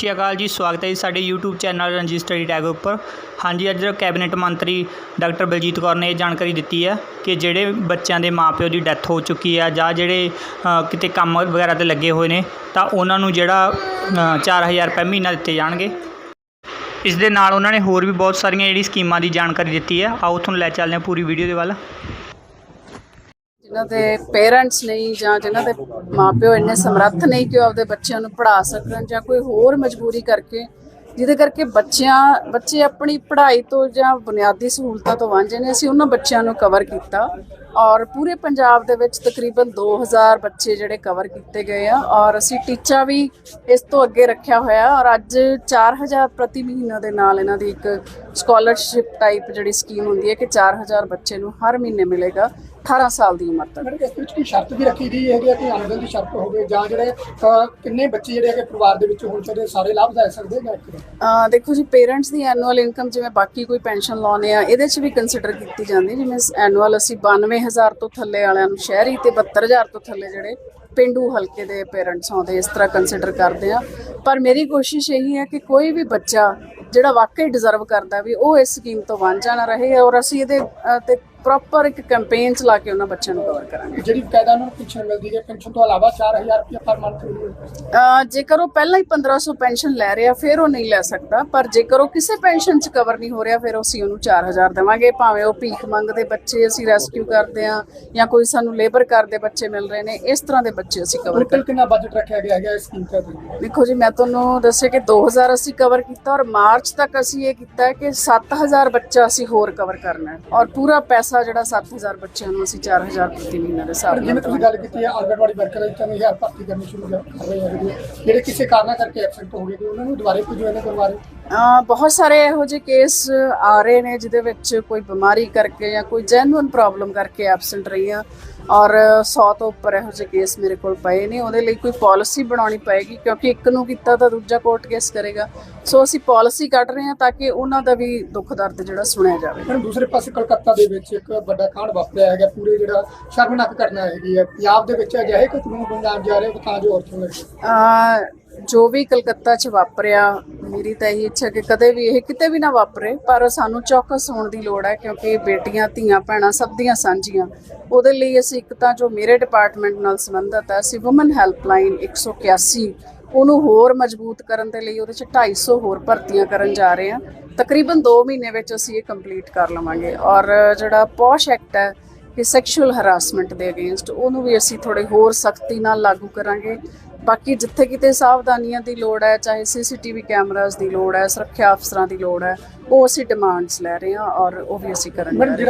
ਸਤਿ ਸ਼੍ਰੀ ਅਕਾਲ ਜੀ ਸਵਾਗਤ ਹੈ ਜੀ ਸਾਡੇ YouTube channel Ranjit study tag ਉੱਪਰ। ਹਾਂਜੀ ਅੱਜ ਕੈਬਨਿਟ ਮੰਤਰੀ ਡਾਕਟਰ ਬਲਜੀਤ ਕੌਰ ਨੇ ਇਹ ਜਾਣਕਾਰੀ ਦਿੱਤੀ ਹੈ ਕਿ ਜਿਹੜੇ ਬੱਚਿਆਂ ਦੇ ਮਾਪਿਓ ਦੀ ਡੈਥ ਹੋ ਚੁੱਕੀ ਹੈ ਜਾਂ ਜਿਹੜੇ ਕਿਤੇ ਕੰਮ ਵਗੈਰਾ ਤੇ ਲੱਗੇ ਹੋਏ ਨੇ ਤਾਂ ਉਹਨਾਂ ਨੂੰ ਜਿਹੜਾ ਅ, 4000 ਰੁਪਏ ਮਹੀਨਾ ਦਿੱਤੇ ਜਾਣਗੇ। ਇਸ ਦੇ ਨਾਲ ਉਹਨਾਂ ਨੇ ਹੋਰ ਵੀ ਬਹੁਤ ਸਾਰੀਆਂ ਜਿਹੜੀ ਸਕੀਮਾਂ ਦੀ ਜਾਣਕਾਰੀ ਦਿੱਤੀ ਹੈ। ਆਓ ਤੁਹਾਨੂੰ ਲੈ ਚੱਲਦੇ ਹਾਂ ਪੂਰੀ ਵੀਡੀਓ ਦੇ ਵੱਲ। ਜਿਨ੍ਹਾਂ ਦੇ ਪੇਰੈਂਟਸ ਨਹੀਂ ਜਾਂ ਜਿਨ੍ਹਾਂ ਦੇ ਮਾਪਿਓ ਇੰਨੇ ਸਮਰੱਥ ਨਹੀਂ ਕਿ ਉਹ ਆਪਦੇ ਬੱਚਿਆਂ ਨੂੰ ਪੜ੍ਹਾ ਸਕਣ ਜਾਂ ਕੋਈ ਹੋਰ ਮਜਬੂਰੀ ਕਰਕੇ, ਜਿਹਦੇ ਕਰਕੇ ਬੱਚਿਆਂ, ਬੱਚੇ ਆਪਣੀ ਪੜ੍ਹਾਈ ਤੋਂ ਜਾਂ ਬੁਨਿਆਦੀ ਸਹੂਲਤਾਂ ਤੋਂ ਵਾਂਝੇ ਨੇ, ਅਸੀਂ ਉਹਨਾਂ ਬੱਚਿਆਂ ਨੂੰ ਕਵਰ ਕੀਤਾ। ਔਰ ਪੂਰੇ ਪੰਜਾਬ ਦੇ ਵਿੱਚ ਤਕਰੀਬਨ 2000 ਬੱਚੇ ਜਿਹੜੇ ਕਵਰ ਕੀਤੇ ਗਏ ਆ ਔਰ ਅਸੀਂ ਟੀਚਾ ਵੀ ਇਸ ਤੋਂ ਅੱਗੇ ਰੱਖਿਆ ਹੋਇਆ ਔਰ ਅੱਜ 4000 ਪ੍ਰਤੀ ਮਹੀਨਾ ਦੇ ਨਾਲ ਇਹਨਾਂ ਦੀ ਇੱਕ ਸਕਾਲਰਸ਼ਿਪ ਟਾਈਪ ਜਿਹੜੀ ਸਕੀਮ ਹੁੰਦੀ ਹੈ ਕਿ 4000 ਬੱਚੇ ਨੂੰ ਹਰ ਮਹੀਨੇ ਮਿਲੇਗਾ 18 ਸਾਲ ਦੀ ਉਮਰ ਤੱਕ। ਮੈਡਮ ਇਸ ਵਿੱਚ ਕੋਈ ਸ਼ਰਤ ਵੀ ਰੱਖੀ ਗਈ ਹੈਗੀ ਹੈ ਕਿ ਆਮਦਨ ਦੀ ਸ਼ਰਤ ਹੋਵੇ ਜਾਂ ਜਿਹੜੇ ਕਿੰਨੇ ਬੱਚੇ ਜਿਹੜੇ ਹੈਗੇ ਪਰਿਵਾਰ ਦੇ ਵਿੱਚ ਹੋਣ ਚਾਹੀਦੇ ਸਾਰੇ ਲਾਭ ਲੈ ਸਕਦੇ ਜਾਂ ਦੇਖੋ ਜੀ ਪੇਰੈਂਟਸ ਦੀ ਐਨੂਅਲ ਇਨਕਮ ਜਿਵੇਂ ਬਾਕੀ ਕੋਈ ਪੈਨਸ਼ਨ ਲਾਉਨੇ ਆ ਇਹਦੇ 'ਚ ਵੀ ਕੰਸੀਡਰ ਕੀਤੀ ਜਾਂਦੀ ਜਿਵੇਂ ਐਨੂਅਲ ਅਸੀਂ 92000 ਤੋਂ ਥੱਲੇ ਵਾਲਿਆਂ ਨੂੰ ਸ਼ਹਿਰੀ ਤੇ 72000 ਤੋਂ ਥੱਲੇ ਜਿਹੜੇ ਪਿੰਡੂ ਹਲਕੇ ਦੇ ਪੇਰੈਂਟਸ ਆਉਂਦੇ ਇਸ ਤਰ੍ਹਾਂ ਕੰਸੀਡਰ ਕਰਦੇ ਆ। ਪਰ ਮੇਰੀ ਕੋਸ਼ਿਸ਼ ਇਹੀ ਹੈ ਕਿ ਕੋਈ ਵੀ ਬੱਚਾ ਜਿਹੜਾ ਵਾਕਈ ਡਿਜ਼ਰਵ ਕਰਦਾ ਵੀ ਉਹ ਇਸ ਸਕੀਮ ਤੋਂ ਵਾਂਝਾ ਨਾ ਰਹੇ ਔਰ ਅਸੀਂ ਇਹਦੇ ਤੇ ਪ੍ਰੋਪਰ ਇੱਕ ਕੈਂਪੇਨ ਚਲਾ ਕੇ ਉਹਨਾਂ ਬੱਚਿਆਂ ਨੂੰ ਕਵਰ ਕਰਾਂਗੇ। ਜਿਹੜੀ ਉਹਨਾਂ ਨੂੰ ਪੈਨਸ਼ਨ ਮਿਲਦੀ ਹੈ ਪੈਨਸ਼ਨ ਤੋਂ ਇਲਾਵਾ 4000 ਰੁਪਏ ਪਰ ਮੰਥ ਜੇਕਰ ਉਹ ਪਹਿਲਾਂ ਹੀ 1500 ਪੈਨਸ਼ਨ ਲੈ ਰਿਹਾ ਫਿਰ ਉਹ ਨਹੀਂ ਲੈ ਸਕਦਾ। ਪਰ ਜੇਕਰ ਉਹ ਕਿਸੇ ਪੈਨਸ਼ਨ 'ਚ ਕਵਰ ਨਹੀਂ ਹੋ ਰਿਹਾ ਫਿਰ ਅਸੀਂ ਉਹਨੂੰ 4000 ਦੇਵਾਂਗੇ। ਭਾਵੇਂ ਉਹ ਭੀਖ ਮੰਗਦੇ ਬੱਚੇ ਅਸੀਂ ਰੈਸਕਿਊ ਕਰਦੇ ਆ ਜਾਂ ਕੋਈ ਸਾਨੂੰ ਲੇਬਰ ਕਰਦੇ ਬੱਚੇ ਮਿਲ ਰਹੇ ਨੇ ਇਸ ਤਰ੍ਹਾਂ ਦੇ ਬੱਚੇ ਅਸੀਂ ਕਵਰ ਟੋਟਲ ਕਿੰਨਾ ਬਜਟ ਰੱਖਿਆ ਗਿਆ ਹੈਗਾ ਇਸ ਸਕੀਮ ਤਹਿਤ? ਦੇਖੋ ਜੀ ਮੈਂ ਤੁਹਾਨੂੰ ਦੱਸਿਆ ਕਿ 2000 ਅਸੀਂ ਕਵਰ ਕੀਤਾ ਔਰ ਮਾਰਚ ਤੱਕ ਅਸੀਂ ਇਹ ਕੀਤਾ ਹੈ ਕਿ 7000 ਬੱਚਾ ਅਸੀਂ ਹੋਰ ਕਵਰ ਕਰਨਾ ਹੈ। ਔਰ ਪੂਰਾ ਪੈਸਾ ਜਿਹੜਾ 7000 ਬੱਚਿਆਂ ਨੂੰ ਅਸੀਂ 4000 ਪ੍ਰਤੀ ਮਹੀਨੇ ਦੇ ਹਿਸਾਬ ਨਾਲ ਜਿਵੇਂ ਤੁਸੀਂ ਗੱਲ ਕੀਤੀ ਹੈ ਆਂਗਣਵਾੜੀ ਵਰਕਰ ਦੀ 3000 ਭਰਤੀ ਕਰਨੀ ਸ਼ੁਰੂ ਕਰ ਰਹੇ ਹੈਗੇ ਜਿਹੜੇ ਕਿਸੇ ਕਾਰਨਾਂ ਕਰਕੇ ਐਬਸੈਂਟ ਹੋ ਗਏ ਤੇ ਉਹਨਾਂ ਨੂੰ ਦੁਬਾਰੇ ਕੋਈ ਜੁਆਇਨ ਕਰਵਾ ਰਹੇ। ਬਹੁਤ ਸਾਰੇ ਇਹੋ ਜਿਹੇ ਕੇਸ ਆ ਰਹੇ ਨੇ ਜਿਹਦੇ ਵਿੱਚ ਕੋਈ ਬਿਮਾਰੀ ਕਰਕੇ ਜਾਂ ਕੋਈ ਜੈਨੂਇਨ ਪ੍ਰੋਬਲਮ ਕਰਕੇ ਐਬਸੈਂਟ ਰਹੀਆਂ ਔਰ 100 ਤੋਂ ਉੱਪਰ ਇਹੋ ਜਿਹੇ ਕੇਸ ਮੇਰੇ ਕੋਲ ਪਏ ਨੇ। ਉਹਦੇ ਲਈ ਕੋਈ ਪਾਲਿਸੀ ਬਣਾਉਣੀ ਪਏਗੀ ਕਿਉਂਕਿ ਇੱਕ ਨੂੰ ਕੀਤਾ ਤਾਂ ਦੂਜਾ ਕੋਰਟ ਕੇਸ ਕਰੇਗਾ। ਸੋ ਅਸੀਂ ਪਾਲਿਸੀ ਕੱਢ ਰਹੇ ਹਾਂ ਤਾਂ ਕਿ ਉਹਨਾਂ ਦਾ ਵੀ ਦੁੱਖ ਦਰਦ ਜਿਹੜਾ ਸੁਣਿਆ ਜਾਵੇ। ਪਰ ਦੂਸਰੇ ਪਾਸੇ ਕਲਕੱਤਾ ਦੇ ਵਿੱਚ ਇੱਕ ਵੱਡਾ ਕਾਂਡ ਵਾਪਰਿਆ ਹੈਗਾ ਪੂਰੇ ਜਿਹੜਾ ਸ਼ਰਮਨਾਕ ਘਟਨਾ ਹੈਗੀ ਹੈ। ਪੰਜਾਬ ਦੇ ਵਿੱਚ ਅਜਿਹੇ ਕਾਨੂੰਨ ਬਣਾਉਣ ਜਾ ਰਹੇ ਤਾਂ ਜੋ ਔਰਤਾਂ ਅ, ਜੋ ਵੀ ਕਲਕੱਤਾ 'ਚ ਵਾਪਰਿਆ ਮੇਰੀ ਤਾਂ ਇਹੀ ਇੱਛਾ ਕਿ ਕਦੇ ਵੀ ਇਹ ਕਿਤੇ ਵੀ ਨਾ ਵਾਪਰੇ, ਪਰ ਸਾਨੂੰ ਚੌਕਸ ਹੋਣ ਦੀ ਲੋੜ ਹੈ ਕਿਉਂਕਿ ਬੇਟੀਆਂ, ਧੀਆਂ, ਭੈਣਾਂ ਸਭ ਦੀਆਂ ਸਾਂਝੀਆਂ। ਉਹਦੇ ਲਈ ਅਸੀਂ ਇੱਕ ਤਾਂ ਜੋ ਮੇਰੇ ਡਿਪਾਰਟਮੈਂਟ ਨਾਲ ਸੰਬੰਧਤ ਹੈ, ਅਸੀਂ ਔਮਨ ਹੈਲਪਲਾਈਨ 181 ਉਹਨੂੰ ਹੋਰ ਮਜ਼ਬੂਤ ਕਰਨ ਦੇ ਲਈ ਉਹਦੇ 'ਚ 250 ਹੋਰ ਭਰਤੀਆਂ ਕਰਨ ਜਾ ਰਹੇ ਹਾਂ। ਤਕਰੀਬਨ 2 ਮਹੀਨੇ ਵਿੱਚ ਅਸੀਂ ਇਹ ਕੰਪਲੀਟ ਕਰ ਲਵਾਂਗੇ। ਔਰ ਜਿਹੜਾ ਪੋਸ਼ ਐਕਟ ਹੈ ਕਿ ਸੈਕਸ਼ੂਅਲ ਹਰਾਸਮੈਂਟ ਦੇ ਅਗੇਂਸਟ ਉਹਨੂੰ ਵੀ ਅਸੀਂ ਥੋੜੇ ਹੋਰ ਸਖਤੀ ਨਾਲ ਲਾਗੂ ਕਰਾਂਗੇ। ਬਾਕੀ ਜਿੱਥੇ ਕਿਤੇ ਸਾਵਧਾਨੀਆਂ ਦੀ ਲੋੜ ਹੈ, ਚਾਹੇ ਸੀਸੀਟੀਵੀ ਕੈਮਰਾਜ਼ ਦੀ ਲੋੜ ਹੈ, ਸੁਰੱਖਿਆ ਅਫਸਰਾਂ ਦੀ ਲੋੜ ਹੈ, ਉਹ ਅਸੀਂ ਡਿਮਾਂਡਸ ਲੈ ਰਹੇ ਹਾਂ ਔਰ ਉਹ ਵੀ ਅਸੀਂ ਕਰਨ ਜਾ ਰਹੇ ਹਾਂ।